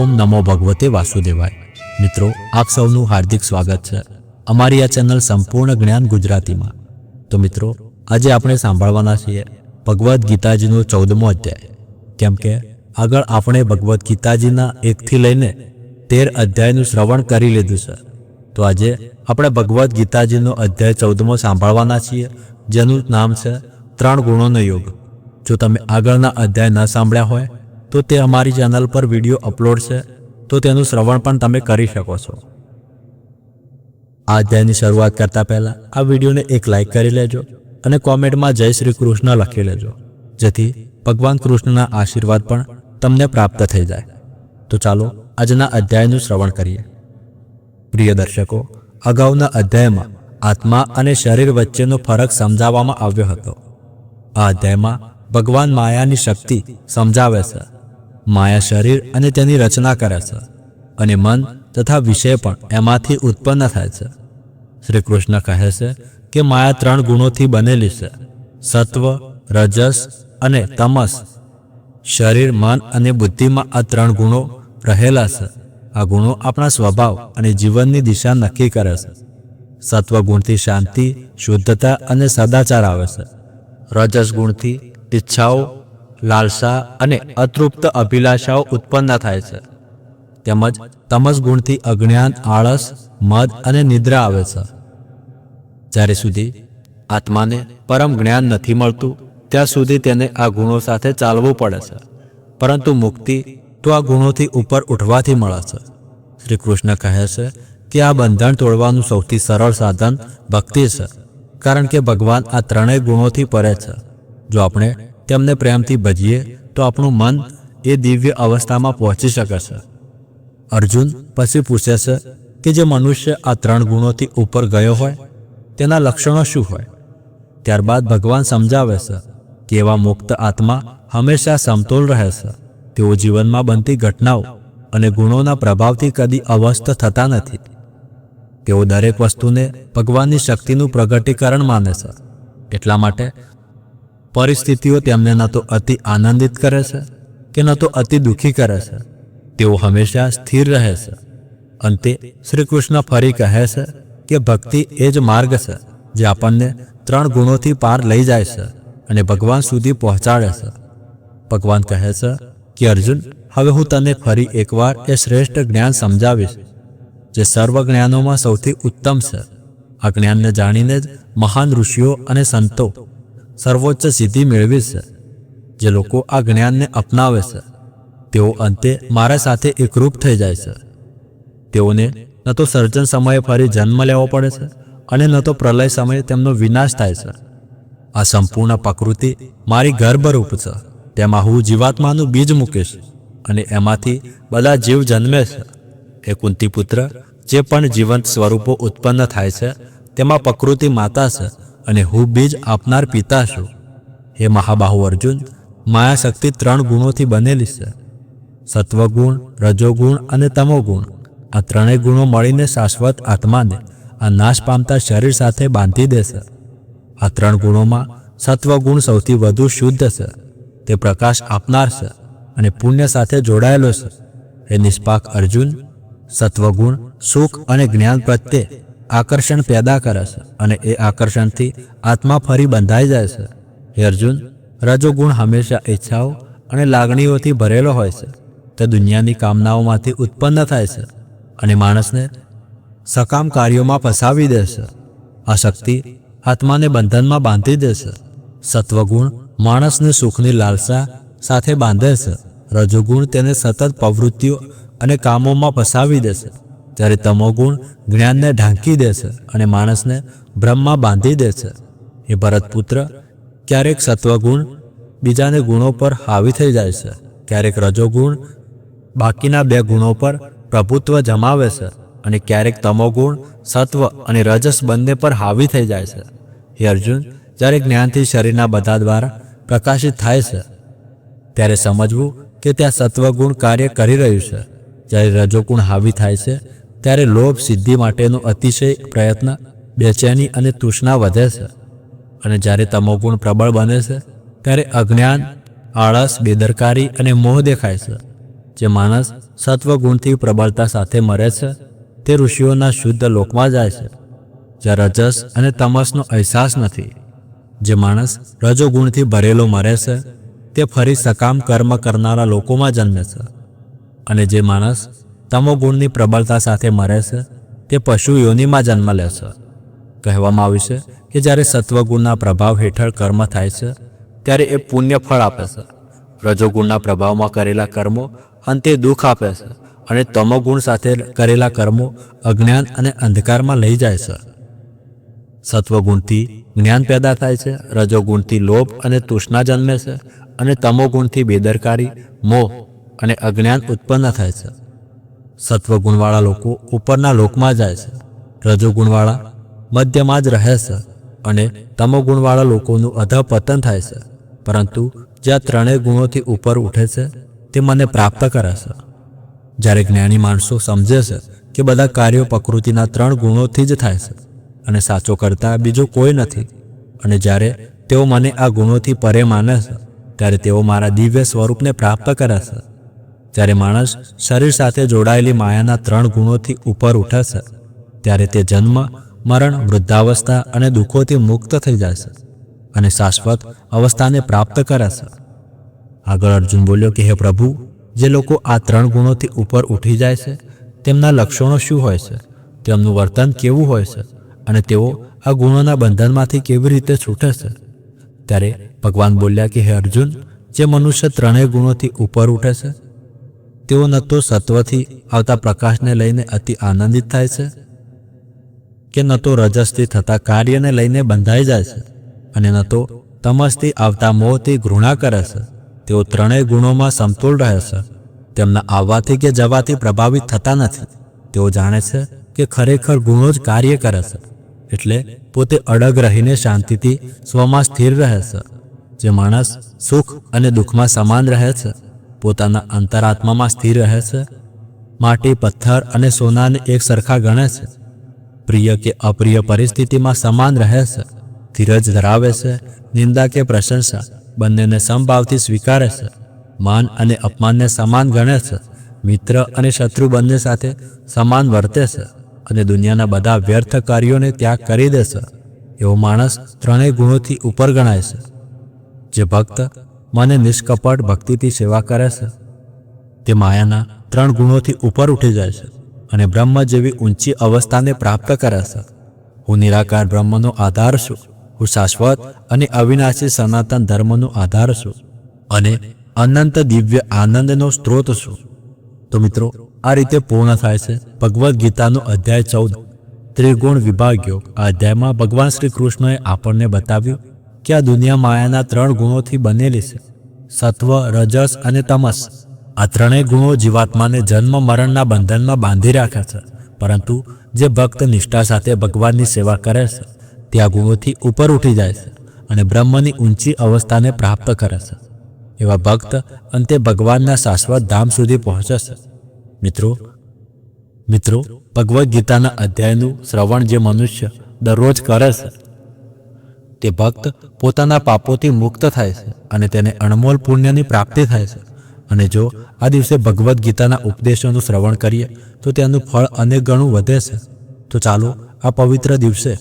ઓમ નમો ભગવતે વાસુદેવાય. મિત્રો, આપ સૌનું હાર્દિક સ્વાગત છે અમારી આ ચેનલ સંપૂર્ણ જ્ઞાન ગુજરાતીમાં. તો મિત્રો, આજે આપણે સાંભળવાના છીએ ભગવદ્ ગીતાજીનો ચૌદમો અધ્યાય. કેમ કે આગળ આપણે ભગવદ્ ગીતાજીના એકથી લઈને તેર અધ્યાયનું શ્રવણ કરી લીધું છે. તો આજે આપણે ભગવદ્ ગીતાજીનો અધ્યાય ચૌદમો સાંભળવાના છીએ, જેનું નામ છે ત્રણ ગુણોનો યોગ. જો તમે આગળના અધ્યાય ન સાંભળ્યા હોય તો તે અમારી ચેનલ પર વીડિયો અપલોડ છે, તો તેનું શ્રવણ પણ તમે કરી શકો છો. આ અધ્યાયની શરૂઆત કરતા પહેલા આ વિડીયોને એક લાઈક કરી લેજો અને કોમેન્ટમાં જય શ્રી કૃષ્ણ લખી લેજો, જેથી ભગવાન કૃષ્ણના આશીર્વાદ પણ તમને પ્રાપ્ત થઈ જાય. તો ચાલો આજના અધ્યાયનું શ્રવણ કરીએ. પ્રિય દર્શકો, અગાઉના અધ્યાયમાં આત્મા અને શરીર વચ્ચેનો ફરક સમજાવવામાં આવ્યો હતો. આ અધ્યાયમાં ભગવાન માયાની શક્તિ સમજાવે છે. માયા શરીર અને તેની રચના કરે છે અને મન તથા વિષય પણ એમાંથી ઉત્પન્ન થાય છે. શ્રી કૃષ્ણ કહે છે કે માયા ત્રણ ગુણોથી બનેલી છે, સત્વ, રજસ અને તમસ. શરીર, મન અને બુદ્ધિમાં આ ત્રણ ગુણો રહેલા છે. આ ગુણો આપણા સ્વભાવ અને જીવનની દિશા નક્કી કરે છે. સત્વ ગુણથી શાંતિ, શુદ્ધતા અને સદાચાર આવે છે. રજસ ગુણથી ઈચ્છાઓ લાલસા અને અતૃપ્ત અભિલાષાઓ ઉત્પન્ન થાય છે. તેમજ તમસ ગુણથી અજ્ઞાન, આળસ, મદ અને નિદ્રા આવે છે. જ્યારે સુધી આત્માને પરમ જ્ઞાન નથી મળતું, ત્યાં સુધી તેને આ ગુણો સાથે ચાલવું પડે છે. પરંતુ મુક્તિ તો આ ગુણોથી ઉપર ઉઠવાથી મળે છે. શ્રી કૃષ્ણ કહે છે કે આ બંધન તોડવાનું સૌથી સરળ સાધન ભક્તિ છે, કારણ કે ભગવાન આ ત્રણેય ગુણોથી પરે છે. જો આપણે તેમને પ્રેમથી ભજીએ તો આપણું મન એ દિવ્ય અવસ્થામાં પહોંચી શકે છે. અર્જુન પછી પૂછે છે કે જે મનુષ્ય આ ત્રણ ગુણોથી ઉપર ગયો હોય, તેના લક્ષણો શું હોય? ત્યારબાદ ભગવાન સમજાવે છે કે એવા મુક્ત આત્મા હંમેશા સમતોલ રહે છે. તેઓ જીવનમાં બનતી ઘટનાઓ અને ગુણોના પ્રભાવથી કદી અવસ્થ થતા નથી. તેઓ દરેક વસ્તુને ભગવાનની શક્તિનું પ્રગટીકરણ માને છે. એટલા માટે પરિસ્થિતિઓ તેમને ન તો અતિ આનંદિત કરે છે કે ન તો અતિ દુઃખી કરે છે. તેઓ હંમેશા સ્થિર રહે છે. અંતે શ્રી કૃષ્ણ ફરી કહે છે કે ભક્તિ એ જ માર્ગ છે જે આપણને ત્રણ ગુણોથી પાર લઈ જાય છે અને ભગવાન સુધી પહોંચાડે છે. ભગવાન કહે છે કે અર્જુન, હવે હું તને ફરી એકવાર એ શ્રેષ્ઠ જ્ઞાન સમજાવીશ, જે સર્વ જ્ઞાનોમાં સૌથી ઉત્તમ છે. આ જ્ઞાનને જાણીને જ મહાન ઋષિઓ અને સંતો સર્વોચ્ચ સિદ્ધિ મેળવી છે જે લોકો આ જ્ઞાનને અપનાવે છે. તેઓ અંતે મારા સાથે એકરૂપ થઈ જાય છે. તેઓને ન તો સર્જન સમયે ફરી જન્મ લેવો પડે છે અને ન તો પ્રલય સમયે તેમનો વિનાશ થાય છે. આ સંપૂર્ણ પ્રકૃતિ મારી ગર્ભરૂપ છે. તેમાં હું જીવાત્માનું બીજ મૂકીશ અને એમાંથી બધા જીવ જન્મે છે. એ કુંતીપુત્ર જે પણ જીવંત સ્વરૂપો ઉત્પન્ન થાય છે, તેમાં પ્રકૃતિ માતા છે. અને હું બીજ આપનાર પિતા છું. હે મહાબાહુ અર્જુન, માયાશક્તિ ત્રણ ગુણોથી બનેલી છે. સત્વગુણ, રજોગુણ અને તમોગુણ. આ ત્રણેય ગુણો મળીને શાશ્વત આત્માને આ નાશ પામતા શરીર સાથે બાંધી દેશે. આ ત્રણ ગુણોમાં સત્વગુણ સૌથી વધુ શુદ્ધ છે. તે પ્રકાશ આપનાર છે અને પુણ્ય સાથે જોડાયેલો છે. હે નિષ્પાક અર્જુન, સત્વગુણ સુખ અને જ્ઞાન પ્રત્યે આકર્ષણ પેદા કરે છે અને એ આકર્ષણથી આત્મા ફરી બંધાઈ જાય છે. હે અર્જુન, રજોગુણ હંમેશા ઈચ્છાઓ અને લાગણીઓથી ભરેલો હોય છે. તે દુનિયાની કામનાઓમાંથી ઉત્પન્ન થાય છે અને માણસને સકામ કાર્યોમાં ફસાવી દે છે. આ શક્તિ આત્માને બંધનમાં બાંધી દે છે. સત્વગુણ માણસને સુખની લાલસા સાથે બાંધે છે. રજોગુણ તેને સતત પ્રવૃત્તિઓ અને કામોમાં ફસાવી દે છે. ત્યારે તમોગુણ જ્ઞાનને ઢાંકી દે છે અને માણસને ભ્રમમાં બાંધી દે છે. એ ભરતપુત્ર ક્યારેક સત્વગુણ બીજાને ગુણો પર હાવી થઈ જાય છે. ક્યારેક રજોગુણ બાકીના બે ગુણો પર પ્રભુત્વ જમાવે છે અને ક્યારેક તમોગુણ સત્વ અને રજસ બંને પર હાવી થઈ જાય છે. હે અર્જુન, જ્યારે જ્ઞાનથી શરીરના બધા દ્વારા પ્રકાશિત થાય છે, ત્યારે સમજવું કે ત્યાં સત્વગુણ કાર્ય કરી રહ્યું છે. જ્યારે રજોગુણ હાવી થાય છે ત્યારે લોભ સિદ્ધિ માટેનો અતિશય પ્રયત્ન બેચેની અને તૃષ્ણા વધે છે. અને જ્યારે તમોગુણ પ્રબળ બને છે, ત્યારે અજ્ઞાન, આળસ, બેદરકારી અને મોહ દેખાય છે. જે માણસ સત્વગુણથી પ્રબળતા સાથે મરે છે, તે ઋષિઓના શુદ્ધ લોકમાં જાય છે. જ્યાં રજસ અને તમસનો અહેસાસ નથી. જે માણસ રજોગુણથી ભરેલો મરે છે, તે ફરી સકામ કર્મ કરનારા લોકોમાં જન્મે છે. અને જે માણસ તમોગુણની પ્રબળતા સાથે મરે છે, તે પશુ યોનિમાં જન્મ લે છે. કહેવામાં આવ્યું છે કે જ્યારે સત્વગુણના પ્રભાવ હેઠળ કર્મ થાય છે, ત્યારે એ પુણ્ય ફળ આપે છે. રજોગુણના પ્રભાવમાં કરેલા કર્મો અંતે દુઃખ આપે છે અને તમોગુણ સાથે કરેલા કર્મો અજ્ઞાન અને અંધકારમાં લઈ જાય છે. સત્વગુણથી જ્ઞાન પેદા થાય છે, રજોગુણથી લોભ અને તૃષ્ણા જન્મે છે અને તમોગુણથી બેદરકારી, મોહ અને અજ્ઞાન ઉત્પન્ન થાય છે. સત્વગુણવાળા લોકો ઉપરના લોકમાં જાય છે. રજોગુણવાળા મધ્યમાં જ રહે છે અને તમોગુણવાળા લોકોનું અધપતન થાય છે. પરંતુ જ્યાં ત્રણેય ગુણોથી ઉપર ઉઠે છે, તે મને પ્રાપ્ત કરે છે. જ્યારે જ્ઞાની માણસો સમજે છે કે બધા કાર્યો પ્રકૃતિના ત્રણ ગુણોથી જ થાય છે અને સાચો કરતા બીજો કોઈ નથી. અને જ્યારે તેઓ મને આ ગુણોથી પરે માને છે, ત્યારે તેઓ મારા દિવ્ય સ્વરૂપને પ્રાપ્ત કરે છે. જ્યારે માણસ શરીર સાથે જોડાયેલી માયાના ત્રણ ગુણોથી ઉપર ઉઠશે, ત્યારે તે જન્મ, મરણ, વૃદ્ધાવસ્થા અને દુઃખોથી મુક્ત થઈ જશે અને શાશ્વત અવસ્થાને પ્રાપ્ત કરે છે આગળ અર્જુન બોલ્યો કે, હે પ્રભુ, જે લોકો આ ત્રણ ગુણોથી ઉપર ઉઠી જાય છે, તેમના લક્ષણો શું હોય છે? તેમનું વર્તન કેવું હોય છે? અને તેઓ આ ગુણોના બંધનમાંથી કેવી રીતે છૂટે છે? ત્યારે ભગવાન બોલ્યા કે, હે અર્જુન, જે મનુષ્ય ત્રણેય ગુણોથી ઉપર ઉઠે છે તેઓ ન તો સત્વથી આવતા પ્રકાશને લઈને અતિ આનંદિત થાય છે, કે ન તો રજસથી થતા કાર્યને લઈને બંધાઈ જાય છે, અને ન તો તમસથી આવતા મોહથી ઘૃણા કરે છે. તેઓ ત્રણેય ગુણોમાં સમતોલ રહે છે. તેમના આવવાથી કે જવાથી પ્રભાવિત થતા નથી. તેઓ જાણે છે કે ખરેખર ગુણો જ કાર્ય કરે છે, એટલે પોતે અડગ રહીને શાંતિથી સ્વમાં સ્થિર રહે છે. જે માણસ સુખ અને દુઃખમાં સમાન રહે છે. પોતાના અંતરાત્મામાં સ્થિર રહે છે. માટી, પથ્થર અને સોનાને એક સરખા ગણે છે. પ્રિય કે અપ્રિય પરિસ્થિતિમાં સમાન રહે છે. ધીરજ ધરાવે છે. નિંદા કે પ્રશંસા બંનેને સમભાવથી સ્વીકારે છે. માન અને અપમાનને સમાન ગણે છે. મિત્ર અને શત્રુ બંને સાથે સમાન વર્તે છે અને દુનિયાના બધા વ્યર્થ કાર્યોને ત્યાગ કરી દે છે. એવો માણસ ત્રણેય ગુણોથી ઉપર ગણાય છે. જે ભક્ત મને નિષ્કપટ ભક્તિથી સેવા કરે છે. તે માયાના ત્રણ ગુણોથી ઉપર ઉઠી જાય છે અને બ્રહ્મ જેવી ઊંચી અવસ્થાને પ્રાપ્ત કરે છે. હું નિરાકાર બ્રહ્મનો આધાર છું. હું શાશ્વત અને અવિનાશી સનાતન ધર્મનો આધાર છું અને અનંત દિવ્ય આનંદનો સ્ત્રોત છું. તો મિત્રો, આ રીતે પૂર્ણ થાય છે ભગવદ્ ગીતાનો અધ્યાય ચૌદ ત્રિગુણ વિભાગ યોગ આ અધ્યાયમાં ભગવાન શ્રી કૃષ્ણએ આપણને બતાવ્યું કે આ દુનિયા માયાના ત્રણ ગુણોથી બનેલી છે? સત્વ, રજસ અને તમસ. આ ત્રણેય ગુણો જીવાત્માને જન્મ, મરણના બંધનમાં બાંધી રાખે છે. પરંતુ જે ભક્ત નિષ્ઠા સાથે ભગવાનની સેવા કરે છે, તે આ ગુણોથી ઉપર ઉઠી જાય છે અને બ્રહ્મની ઊંચી અવસ્થાને પ્રાપ્ત કરે છે. એવા ભક્ત અંતે ભગવાનના શાશ્વત ધામ સુધી પહોંચે છે. મિત્રો મિત્રો, ભગવદ્ ગીતાના અધ્યાયનું શ્રવણ જે મનુષ્ય દરરોજ કરે છે તે ભક્ત પોતાના પાપોથી મુક્ત થાય છે અને તેને અણમોલ પુણ્યની પ્રાપ્તિ થાય છે. અને જો આ દિવસે ભગવદ્ ગીતાના ઉપદેશોનું શ્રવણ કરીએ, તો તેનું ફળ અનેક ગણું વધે છે. તો ચાલો આ પવિત્ર દિવસે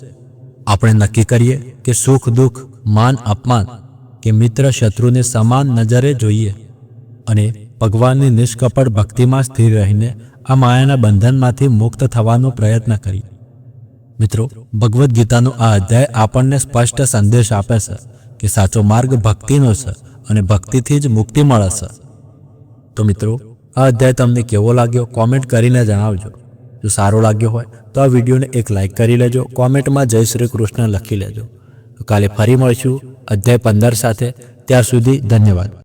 આપણે નક્કી કરીએ કે સુખ, દુઃખ, માન, અપમાન કે મિત્ર, શત્રુને સમાન નજરે જોઈએ અને ભગવાનની નિષ્કપટ ભક્તિમાં સ્થિર રહીને આ માયાના બંધનમાંથી મુક્ત થવાનો પ્રયત્ન કરીએ. મિત્રો, ભગવદ્ ગીતાનો આ અધ્યાય આપણને સ્પષ્ટ સંદેશ આપે છે કે સાચો માર્ગ ભક્તિનો છે અને ભક્તિથી જ મુક્તિ મળે છે. તો મિત્રો, આ અધ્યાય તમને કેવો લાગ્યો કોમેન્ટ કરીને જણાવજો. જો સારો લાગ્યો હોય તો આ વિડીયોને એક લાઇક કરી લેજો, કોમેન્ટમાં જય શ્રી કૃષ્ણ લખી લેજો. કાલે ફરી મળીશું અધ્યાય પંદર સાથે. ત્યાર સુધી ધન્યવાદ.